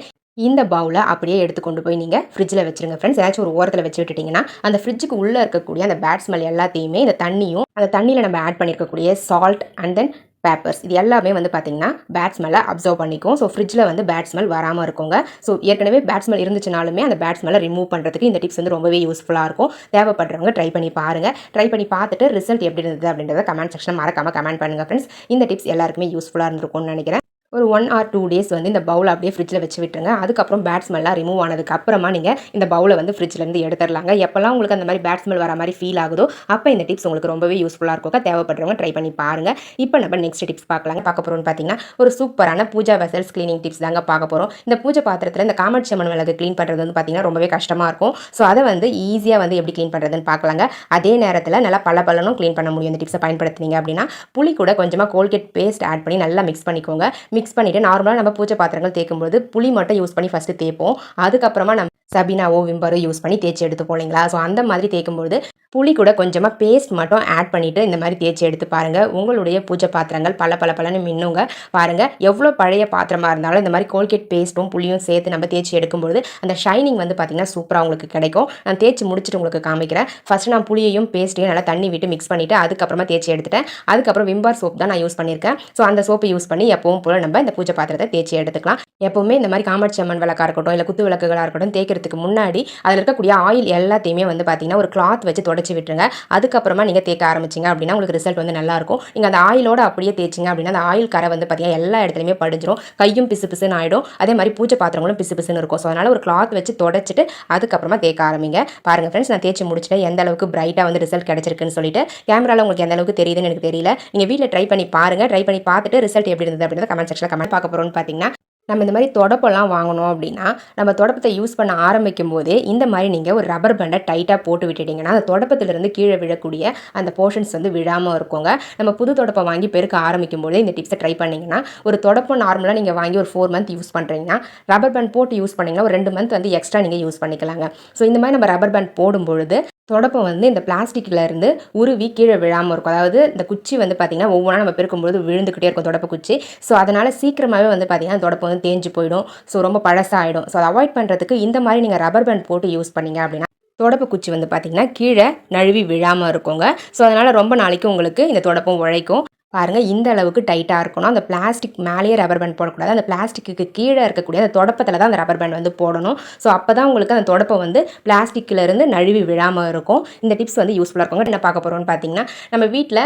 இந்த பவுலை அப்படியே எடுத்து கொண்டு போய் நீங்கள் ஃப்ரிட்ஜில் வச்சுருங்க ஃப்ரெண்ட்ஸ் ஏதாச்சும் ஒரு ஓரத்தில் வச்சு விட்டுட்டிங்கன்னா அந்த ஃப்ரிட்ஜுக்கு உள்ளே இருக்கக்கூடிய அந்த பேட் ஸ்மெல் எல்லாத்தையுமே இந்த தண்ணியும் அந்த தண்ணியில் நம்ம ஆட் பண்ணியிருக்கக்கூடிய சால்ட் அண்ட் தென் பேப்பர்ஸ் இது எல்லாமே வந்து பார்த்தீங்கன்னா பேட் ஸ்மெல்லை அப்சர்வ் பண்ணிக்கும். ஸோ ஃப்ரிட்ஜில் வந்து பேட் ஸ்மெல் வராமல் இருக்குங்க. ஸோ ஏற்கனவே பேட் ஸ்மெல் இருந்துச்சுனாலுமே அந்த பேட் ஸ்மெல்லை ரிமூவ் பண்ணுறதுக்கு இந்த டிப்ஸ் வந்து ரொம்பவே யூஸ்ஃபுல்லாக இருக்கும். தேவைப்படுறவங்க ட்ரை பண்ணி பாருங்கள் ட்ரை பண்ணி பார்த்துட்டு ரிசல்ட் எப்படி இருந்தது அப்படின்றத கமெண்ட் செக்ஷன் மறக்காமல் கமெண்ட் பண்ணுங்கள் ஃப்ரெண்ட்ஸ் இந்த டிப்ஸ் எல்லாருக்குமே யூஸ்ஃபுல்லாக இருந்திருக்கும்னு நினைக்கிறேன். ஒரு ஒன் ஆர் டூ டேஸ் வந்து இந்த பவுலை அப்படியே ஃப்ரிட்ஜில் வச்சு விட்டுருங்க. அதுக்கப்புறம் பேட் ஸ்மெல்லாம் ரிமூவ் ஆனதுக்கு அப்புறமா நீங்கள் இந்த பவுலை வந்து ஃப்ரிட்ஜ்லேருந்து எடுத்துடலாங்க எப்போல்லாம் உங்களுக்கு அந்த மாதிரி பேட் ஸ்மெல் வர மாதிரி ஃபீல் ஆகுதோ அப்போ இந்த டிப்ஸ் உங்களுக்கு ரொம்பவே யூஸ்ஃபுல்லாக இருக்கும் தேவைப்படுறவங்க ட்ரை பண்ணி பாருங்கள் இப்போ நம்ம நெக்ஸ்ட் டிப்ஸ் பார்க்கலாங்க. பார்க்க போகிறோம்னு பார்த்தீங்கன்னா ஒரு சூப்பரான பூஜா வெசல்ஸ் க்ளீனிங் டிப்ஸ் தாங்க பார்க்க போகிறோம் இந்த பூஜை பாத்திரத்தில் இந்த காமட்சி அம்மன் மிளகு க்ளீன் பண்ணுறது வந்து பார்த்தீங்கன்னா ரொம்பவே கஷ்டமாக இருக்கும். ஸோ அதை வந்து ஈஸியாக வந்து எப்படி க்ளீன் பண்ணுறதுன்னு பார்க்கலாங்க. அதே நேரத்தில் நல்லா பல பலனும் க்ளீன் பண்ண முடியும். இந்த டிப்ஸை பயன்படுத்தினீங்க அப்படின்னா புளி கூட கொஞ்சமாக கோல்கேட் பேஸ்ட் ஆட் பண்ணி நல்லா மிக்ஸ் பண்ணிக்கோங்க. மிக்ஸ் பண்ணிவிட்டு நார்மலாக நம்ம பூஜை பாத்திரங்கள் தேய்க்கும்போது புளி மட்டும் யூஸ் பண்ணி ஃபஸ்ட்டு தேய்ப்போம். அதுக்கப்புறமா நம்ம சபினாவோ விம்பரோ யூஸ் பண்ணி தேய்ச்சி எடுத்து போலீங்களா? ஸோ அந்த மாதிரி தேய்க்கும்போது புளி கூட கொஞ்சமாக பேஸ்ட் மட்டும் ஆட் பண்ணிவிட்டு இந்த மாதிரி தேய்ச்சி எடுத்து பாருங்கள் உங்களுடைய பூஜை பாத்திரங்கள் பல பல பலன்னு மின்னுங்க. பாருங்கள் எவ்வளோ பழைய பாத்திரமாக இருந்தாலும் இந்த மாதிரி கோல்கேட் பேஸ்ட்டும் புளியும் சேர்த்து நம்ம தேய்ச்சி எடுக்கும்போது அந்த ஷைனிங் வந்து பார்த்திங்கன்னா சூப்பராக உங்களுக்கு கிடைக்கும். நான் தேய்ச்சி முடிச்சுட்டு உங்களுக்கு காமிக்கிறேன். ஃபஸ்ட்டு நான் புளியையும் பேஸ்ட்டையும் நல்லா தண்ணி விட்டு மிக்ஸ் பண்ணிவிட்டு அதுக்கப்புறமா தேய்ச்சி எடுத்துட்டேன். அதுக்கப்புறம் விம்பார் சோப் தான் நான் யூஸ் பண்ணியிருக்கேன். ஸோ அந்த சோப்பை யூஸ் பண்ணி எப்பவும் போல் நம்ம இந்த பூஜை பாத்திரத்தை தேய்ச்சி எடுத்துக்கலாம். எப்போவுமே இந்த மாதிரி காமாட்சி அம்மன் விளக்காக இருக்கட்டும் இல்லை குத்து விளக்குகளாக இருக்கட்டும் தேய்க்கிறதுக்கு முன்னாடி அதில் இருக்கக்கூடிய ஆயில் எல்லாத்தையுமே வந்து பார்த்தீங்கன்னா ஒரு கிளாத் வச்சு தொடச்சி விட்டுருங்க. அதுக்கப்புறமா நீங்கள் தேய்க்க ஆரம்பிச்சிங்க அப்படின்னா உங்களுக்கு ரிசல்ட் வந்து நல்லாயிருக்கும் நீங்கள் அந்த ஆயிலோட அப்படியே தேய்ச்சிங்க அப்படின்னா அந்த ஆயில் கரை வந்து பார்த்தீங்கன்னா எல்லா இடத்துலையுமே படிஞ்சிரும். கையும் பிசு பிசுன்னு ஆகிடும் அதே மாதிரி பூஜை பாத்திரங்களும் பிசு பிசுன்னு இருக்கும். ஸோ அதனால் ஒரு கிளாத் வச்சு தொடச்சிட்டு அதுக்கப்புறமா தேய்க்க ஆரம்பிங்க. பாருங்கள் ஃப்ரெண்ட்ஸ் நான் தேய்ச்சி முடிச்சுட்டு எந்த அளவுக்கு பிரைட்டாக வந்து ரிசல்ட் கிடச்சிருக்குன்னு சொல்லிட்டு கேமராவில் உங்களுக்கு எந்த அளவுக்கு தெரியுதுன்னு எனக்கு தெரியல. நீங்கள் வீட்டில் ட்ரை பண்ணி பாருங்கள் ட்ரை பண்ணி பார்த்துட்டு ரிசல்ட் எப்படி இருந்தது அப்படின்னு கமெண்ட் செக்ஷனில் கமெண்ட் பார்க்க போகிறோம்னு பார்த்தீங்கன்னா நம்ம இந்த மாதிரி தொடப்பெல்லாம் வாங்கணும் அப்படின்னா நம்ம தொடப்பத்தை யூஸ் பண்ண ஆரம்பிக்கும் போதே இந்த மாதிரி நீங்கள் ஒரு ரப்பர் பேண்டை டைட்டாக போட்டு விட்டுட்டிங்கன்னா அந்த தொடப்பத்திலிருந்து கீழே விழக்கூடிய அந்த போர்ஷன்ஸ் வந்து விழாமல் இருக்குங்க. நம்ம புது தொடப்பம் வாங்கி பெருக்க ஆரம்பிக்கும் போதே இந்த டிப்ஸை ட்ரை பண்ணிங்கன்னா ஒரு தொடப்பம் நார்மலாக நீங்கள் வாங்கி ஒரு ஃபோர் மந்த் யூஸ் பண்ணுறீங்கன்னா ரப்பர் பேண்ட் போட்டு யூஸ் பண்ணிங்கன்னா ஒரு ரெண்டு மந்த் வந்து எக்ஸ்ட்ரா நீங்கள் யூஸ் பண்ணிக்கலாங்க. ஸோ இந்த மாதிரி நம்ம ரப்பர் பேண்ட் போடும்பொழுது தொடப்பம் வந்து இந்த பிளாஸ்டிக்கில் இருந்து உருவி கீழே விழாமல் இருக்கும். அதாவது இந்த குச்சி வந்து பார்த்திங்கன்னா ஒவ்வொன்றா நம்ம பெருக்கும்போது விழுந்துக்கிட்டே இருக்கும் தொடப்ப குச்சி. ஸோ அதனால் சீக்கிரமாகவே வந்து பார்த்திங்கன்னா தொடப்பம் வந்து தேஞ்சு போயிடும். ஸோ ரொம்ப பழசாகிடும் ஸோ அதை அவாய்ட் பண்ணுறதுக்கு இந்த மாதிரி நீங்கள் ரப்பர் பேண்ட் போட்டு யூஸ் பண்ணிங்க அப்படின்னா தொடப்பு குச்சி வந்து பார்த்திங்கன்னா கீழே நழுவி விழாமல் இருக்குங்க. ஸோ அதனால் ரொம்ப நாளைக்கு உங்களுக்கு இந்த தொடப்பம் உழைக்கும். பாருங்கள் இந்த அளவுக்கு டைட்டாக இருக்கணும். அந்த பிளாஸ்டிக் மேலேயே ரப்பர் பேண்ட் போடக்கூடாது. அந்த பிளாஸ்டிக்கு கீழே இருக்கக்கூடிய அந்த தொடப்பத்தில் தான் அந்த ரப்பர் பேண்ட் வந்து போடணும். ஸோ அப்போ தான் உங்களுக்கு அந்த தொடப்பம் வந்து பிளாஸ்டிக்கில் இருந்து நழுவி விழாமல் இருக்கும். இந்த டிப்ஸ் வந்து யூஸ்ஃபுல்லாக இருக்கும் என்ன பார்க்க போகிறோம்னு பார்த்தீங்கன்னா நம்ம வீட்டில்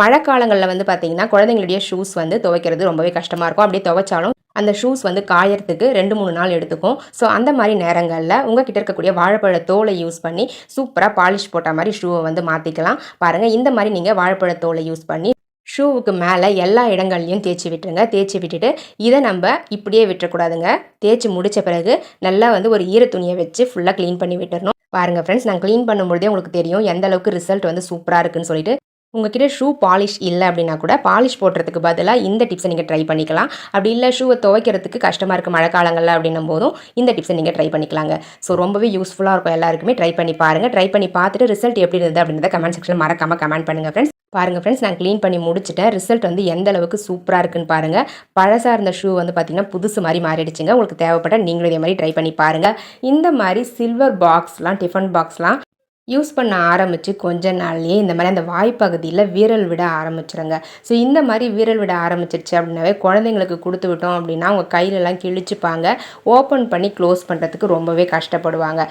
மழை காலங்களில் வந்து பார்த்தீங்கன்னா குழந்தைங்களுடைய ஷூஸ் வந்து துவைக்கிறது ரொம்பவே கஷ்டமாக இருக்கும். அப்படியே துவைச்சாலும் அந்த ஷூஸ் வந்து காயறதுக்கு ரெண்டு மூணு நாள் எடுத்துக்கும். ஸோ அந்த மாதிரி நேரங்களில் உங்ககிட்ட இருக்கக்கூடிய வாழைப்பழ தோலை யூஸ் பண்ணி சூப்பராக பாலிஷ் போட்ட மாதிரி ஷூவை வந்து மாற்றிக்கலாம் பாருங்கள் இந்த மாதிரி நீங்கள் வாழைப்பழ தோலை யூஸ் பண்ணி ஷூவுக்கு மேலே எல்லா இடங்கள்லையும் தேய்ச்சி விட்டுருங்க. தேய்ச்சி விட்டுட்டு இதை நம்ம இப்படியே விட்டுறக்கூடாதுங்க. தேய்ச்சி முடித்த பிறகு நல்லா வந்து ஒரு ஈர துணியை வச்சு ஃபுல்லாக க்ளீன் பண்ணி விட்டுறணும். பாருங்கள் ஃப்ரெண்ட்ஸ் நான் க்ளீன் பண்ணும்பொழுதே உங்களுக்கு தெரியும் எந்த அளவுக்கு ரிசல்ட் வந்து சூப்பராக இருக்குன்னு சொல்லிட்டு. உங்ககிட்ட ஷூ பாலிஷ் இல்லை அப்படின்னா கூட பாலிஷ் போடுறதுக்கு பதிலாக இந்த டிப்ஸை நீங்கள் ட்ரை பண்ணிக்கலாம். அப்படி இல்லை ஷூவை துவைக்கிறதுக்கு கஷ்டமாக இருக்குது மழை காலங்களில் அப்படின்னும் போதும் இந்த டிப்ஸை நீங்கள் ட்ரை பண்ணிக்கலாங்க. ஸோ ரொம்பவே யூஸ்ஃபுல்லாக இருக்கும் எல்லாருக்குமே ட்ரை பண்ணி பாருங்கள் ட்ரை பண்ணி பார்த்துட்டு ரிசல்ட் எப்படி இருந்தது அப்படின்றத கமெண்ட் செக்ஷனில் மறக்காமல் கமெண்ட் பண்ணுங்கள் ஃப்ரெண்ட்ஸ் பாருங்கள் ஃப்ரெண்ட்ஸ் நான் க்ளீன் பண்ணி முடிச்சிட்டேன். ரிசல்ட் வந்து எந்த அளவுக்கு சூப்பராக இருக்குன்னு பாருங்கள் பழசாக இருந்த ஷூ வந்து பார்த்திங்கன்னா புதுசு மாதிரி மாறிடுச்சுங்க. உங்களுக்கு தேவைப்பட்ட நீங்களும் இதே மாதிரி ட்ரை பண்ணி பாருங்கள் இந்த மாதிரி சில்வர் பாக்ஸ்லாம் டிஃபன் பாக்ஸ்லாம் யூஸ் பண்ண ஆரம்பித்து கொஞ்ச நாள்லேயே இந்த மாதிரி அந்த வாய்ப்பகுதியில் வீரல் விட ஆரம்பிச்சிருங்க. ஸோ இந்த மாதிரி வீரல் விட ஆரம்பிச்சிருச்சு அப்படின்னாவே குழந்தைங்களுக்கு கொடுத்து விட்டோம் அப்படின்னா அவங்க கையிலலாம் கிழிச்சுப்பாங்க. ஓப்பன் பண்ணி க்ளோஸ் பண்ணுறதுக்கு ரொம்பவே கஷ்டப்படுவாங்க.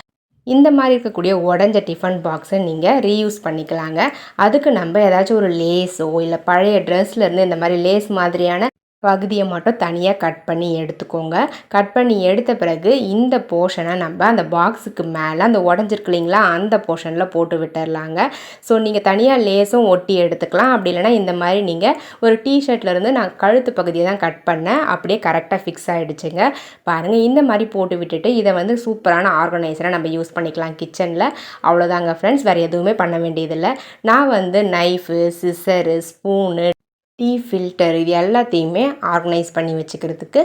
இந்த மாதிரி இருக்கக்கூடிய உடஞ்ச டிஃபன் பாக்ஸை நீங்கள் ரீயூஸ் பண்ணிக்கலாங்க. அதுக்கு நம்ம ஏதாச்சும் ஒரு லேஸோ இல்லை பழைய ட்ரெஸ்லேருந்து இந்த மாதிரி லேஸ் மாதிரியான பகுதியை மட்டும் தனியாக கட் பண்ணி எடுத்துக்கோங்க. கட் பண்ணி எடுத்த பிறகு இந்த போர்ஷனை நம்ம அந்த பாக்ஸுக்கு மேலே அந்த உடஞ்சிருக்கு இல்லைங்களா அந்த போர்ஷனில் போட்டு விட்டுடலாங்க ஸோ நீங்கள் தனியாக லேஸும் ஒட்டி எடுத்துக்கலாம். அப்படி இல்லைனா இந்த மாதிரி நீங்கள் ஒரு டிஷர்ட்லேருந்து நான் கழுத்து பகுதியை தான் கட் பண்ணேன். அப்படியே கரெக்டாக ஃபிக்ஸ் ஆகிடுச்சுங்க பாருங்கள் இந்த மாதிரி போட்டு விட்டுட்டு இதை வந்து சூப்பரான ஆர்கனைசராக நம்ம யூஸ் பண்ணிக்கலாம் கிச்சனில் அவ்வளோதாங்க ஃப்ரெண்ட்ஸ் வேறு எதுவுமே பண்ண வேண்டியதில்லை. நான் வந்து knife scissor spoon tea filter இது எல்லாத்தையுமே ஆர்கனைஸ் பண்ணி வச்சுக்கிறதுக்கு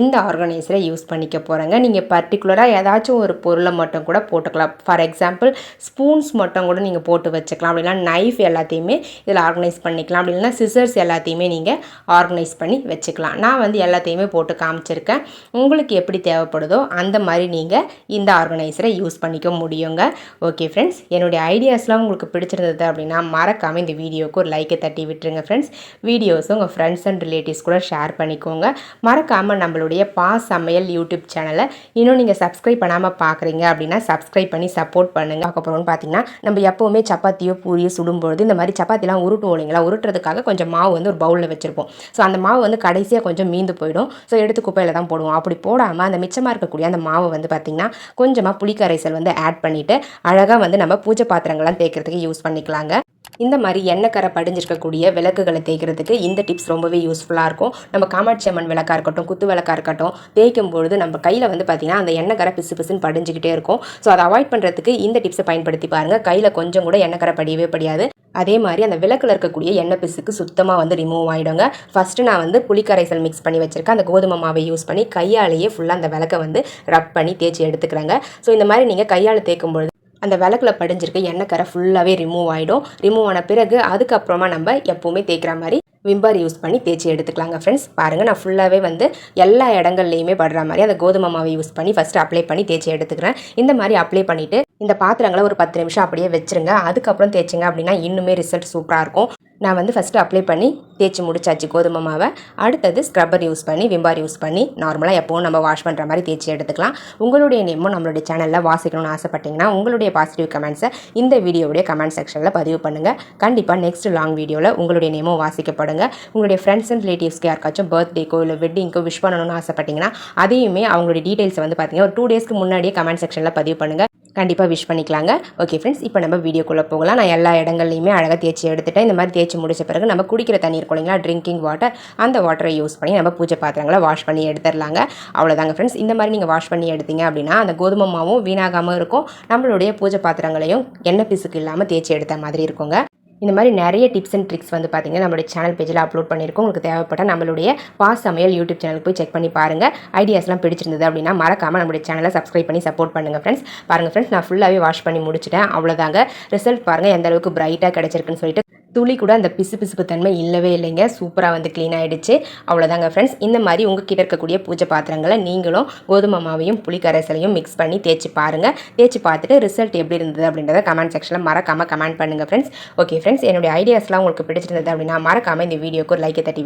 இந்த ஆர்கனைசரை யூஸ் பண்ணிக்க போகிறேங்க நீங்கள் பர்டிகுலராக ஏதாச்சும் ஒரு பொருளை மட்டும் கூட போட்டுக்கலாம். ஃபார் எக்ஸாம்பிள் ஸ்பூன்ஸ் மட்டும் கூட நீங்கள் போட்டு வச்சுக்கலாம். அப்படின்னா நைஃப் எல்லாத்தையுமே இதில் ஆர்கனைஸ் பண்ணிக்கலாம். அப்படி இல்லைனா சிசர்ஸ் எல்லாத்தையுமே நீங்கள் ஆர்கனைஸ் பண்ணி வச்சுக்கலாம். நான் வந்து எல்லாத்தையுமே போட்டு காமிச்சிருக்கேன். உங்களுக்கு எப்படி தேவைப்படுதோ அந்த மாதிரி நீங்கள் இந்த ஆர்கனைசரை யூஸ் பண்ணிக்க முடியுங்க. ஓகே ஃப்ரெண்ட்ஸ் என்னுடைய ஐடியாஸ்லாம் உங்களுக்கு பிடிச்சிருந்தது அப்படின்னா மறக்காமல் இந்த வீடியோவுக்கு ஒரு லைக்கை தட்டி விட்டுருங்க ஃப்ரெண்ட்ஸ் வீடியோஸும் உங்கள் ஃப்ரெண்ட்ஸ் அண்ட் ரிலேட்டிவ்ஸ் கூட ஷேர் பண்ணிக்கோங்க. மறக்காமல் நம்மளுடைய பா சமையல் யூடியூப் சேனலை இன்னும் நீங்கள் சப்ஸ்கிரைப் பண்ணாமல் பார்க்குறீங்க அப்படின்னா சப்ஸ்கிரைப் பண்ணி சப்போர்ட் பண்ணுங்கள் அதுக்கப்புறம்னு பார்த்தீங்கன்னா நம்ம எப்போவுமே சப்பாத்தியோ பூரியோ சுடும்பொழுது இந்த மாதிரி சப்பாத்திலாம் உருட்டுவோம் இல்லைங்களா? உருட்டுறதுக்காக கொஞ்சம் மாவு வந்து ஒரு பவுலில் வச்சுருப்போம். ஸோ அந்த மாவு வந்து கடைசியாக கொஞ்சம் மீந்து போயிடும். ஸோ எடுத்து குப்பையில் தான் போடுவோம். அப்படி போடாமல் அந்த மிச்சமாக இருக்கக்கூடிய அந்த மாவை வந்து பார்த்திங்கன்னா கொஞ்சமாக புளிக்கரைசல் வந்து ஆட் பண்ணிவிட்டு அழகாக வந்து நம்ம பூஜை பாத்திரங்கள்லாம் தேய்க்கிறதுக்கு யூஸ் பண்ணிக்கலாங்க. இந்த மாதிரி எண்ணெய் கரை படிஞ்சிருக்கக்கூடிய விளக்குகளை தேய்க்கிறதுக்கு இந்த டிப்ஸ் ரொம்பவே யூஸ்ஃபுல்லாக இருக்கும். நம்ம காமாட்சி அம்மன் விளக்காக இருக்கட்டும் குத்து விளக்காக இருக்கட்டும் தேய்க்கும் பொழுது நம்ம கையில் வந்து பார்த்திங்கன்னா அந்த எண்ணெய் கரை பிசு பிசுன்னு படிஞ்சிக்கிட்டே இருக்கும். ஸோ அதை அவாய்ட் பண்ணுறதுக்கு இந்த டிப்ஸை பயன்படுத்தி பாருங்கள் கையில் கொஞ்சம் கூட எண்ணெய் கரை படியவே படியாது. அதே மாதிரி அந்த விளக்கில் இருக்கக்கூடிய எண்ணெய் பிசுக்கு சுத்தமாக வந்து ரிமூவ் ஆகிடுங்க ஃபஸ்ட்டு நான் வந்து புளிக்கரைசல் மிக்ஸ் பண்ணி வச்சுருக்கேன். அந்த கோதுமை மாவை யூஸ் பண்ணி கையாலேயே ஃபுல்லாக அந்த விளக்கை வந்து ரப் பண்ணி தேய்ச்சி எடுத்துக்கிறேங்க. ஸோ இந்த மாதிரி நீங்கள் கையால் தேய்க்கும் பொழுது அந்த விளக்கில் படிஞ்சிருக்க எண்ணெய் கரை ஃபுல்லாகவே ரிமூவ் ஆகிடும் ரிமூவ் ஆன பிறகு அதுக்கப்புறமா நம்ம எப்போவுமே தேய்க்கிற மாதிரி விம்பர் யூஸ் பண்ணி தேய்ச்சி எடுத்துக்கலாங்க ஃப்ரெண்ட்ஸ் பாருங்கள் நான் ஃபுல்லாகவே வந்து எல்லா இடங்கள்லையுமே படுற மாதிரி அந்த கோதுமை மாவை யூஸ் பண்ணி ஃபஸ்ட்டு அப்ளை பண்ணி தேய்ச்சி எடுத்துக்கிறேன். இந்த மாதிரி அப்ளை பண்ணிவிட்டு இந்த பாத்திரங்களை ஒரு பத்து நிமிஷம் அப்படியே வச்சுருங்க. அதுக்கப்புறம் தேய்ச்சிங்க அப்படின்னா இன்னுமே ரிசல்ட் சூப்பராக இருக்கும். நான் வந்து ஃபஸ்ட்டு அப்ளை பண்ணி தேய்ச்சி முடிச்சாச்சு கோதுமை மாவை அடுத்தது ஸ்க்ரப்பர் யூஸ் பண்ணி விம்பார் யூஸ் பண்ணி நார்மலாக எப்போவும் நம்ம வாஷ் பண்ணுற மாதிரி தேய்ச்சி எடுத்துக்கலாம். உங்களுடைய நேமும் நம்மளுடைய சேனலில் வாசிக்கணும்னு ஆசைப்பட்டீங்கன்னா உங்களுடைய பாசிட்டிவ் கமெண்ட்ஸை இந்த வீடியோவுடைய கமெண்ட் செக்ஷனில் பதிவு பண்ணுங்கள் கண்டிப்பாக நெக்ஸ்ட் லாங் வீடியோவில் உங்களுடைய நேமும் வாசிக்கப்படுங்க. உங்களுடைய ஃப்ரெண்ட்ஸ் அண்ட் ரிலேட்டிவ்ஸ்க்கு யாருக்காச்சும் பர்த்டேக்கோ இல்லை வெட்டிங்க்கோ விஷ் பண்ணணும்னு ஆசைப்பட்டீங்கன்னா அதையுமே அவங்களுடைய டீட்டெயில்ஸை வந்து பார்த்தீங்கன்னா ஒரு டூ டேஸ்க்கு முன்னாடியே கமெண்ட் செக்ஷனில் பதிவு பண்ணுங்கள் கண்டிப்பாக விஷ் பண்ணிக்கலாங்க. ஓகே ஃப்ரெண்ட்ஸ் இப்போ நம்ம வீடியோக்குள்ளே போகலாம். நான் எல்லா இடங்கள்லையுமே அழகாக தேய்ச்சி எடுத்துட்டேன். இந்த மாதிரி தேய்ச்சி முடிச்ச பிறகு நம்ம குடிக்கிற தண்ணி இருக்கும் இல்லைங்களா ட்ரிங்கிங் வாட்டர் அந்த வாட்டரை யூஸ் பண்ணி நம்ம பூஜை பாத்திரங்களை வாஷ் பண்ணி எடுத்துடலாங்க. அவ்வளோதாங்க ஃப்ரெண்ட்ஸ் இந்த மாதிரி நீங்கள் வாஷ் பண்ணி எடுத்தீங்க அப்படின்னா அந்த கோதுமை மாவும் வீணாகாமல் இருக்கும். நம்மளுடைய பூஜை பாத்திரங்களையும் எண்ணெய் பிசுக்கு இல்லாமல் தேய்ச்சி எடுத்த மாதிரி இருக்குங்க. இந்த மாதிரி நிறைய டிப்ஸ் அண்ட் ட்ரிக்ஸ் வந்து பார்த்தீங்கன்னா நம்மளுடைய சேனல் பேஜில் அப்லோட் பண்ணியிருக்கோம். உங்களுக்கு தேவைப்பட்ட நம்மளுடைய பாஸ் சமையல் யூடியூப் சேனலுக்கு போய் செக் பண்ணி பாருங்கள் ஐடியாஸ்லாம் பிடிச்சிருந்தது அப்படின்னா மறக்காமல் நம்மளுடைய சேனலை சப்ஸ்கிரைப் பண்ணி சப்போர்ட் பண்ணுங்கள் ஃப்ரெண்ட்ஸ் பாருங்கள் ஃப்ரெண்ட்ஸ் நான் ஃபுல்லாகவே வாஷ் பண்ணி முடிச்சிட்டேன். அவ்வளோதாங்க ரிசல்ட் பாருங்கள் எந்த அளவுக்கு பிரைட்டாக கிடச்சிருக்குன்னு சொல்லிட்டு துளி கூட அந்த பிசு பிசுப்பு தன்மை இல்லவே இல்லைங்க. சூப்பராக வந்து க்ளீன் ஆகிடுச்சு அவ்வளோதாங்க ஃப்ரெண்ட்ஸ் இந்த மாதிரி உங்கள் கிட்ட இருக்கக்கூடிய பூஜை பாத்திரங்களை நீங்களும் கோதுமை மாவையும் புளிக்கரைசலையும் மிக்ஸ் பண்ணி தேய்ச்சி பாருங்கள் தேய்ச்சி பார்த்துட்டு ரிசல்ட் எப்படி இருந்தது அப்படின்றத கமெண்ட் செக்ஷனில் மறக்காமல் கமெண்ட் பண்ணுங்கள் ஃப்ரெண்ட்ஸ் ஓகே ஃப்ரெண்ட்ஸ் என்னுடைய ஐடியாஸ்லாம் உங்களுக்கு பிடிச்சிருந்தது அப்படின்னா மறக்காமல் இந்த வீடியோக்கு ஒரு லைக்கை தட்டி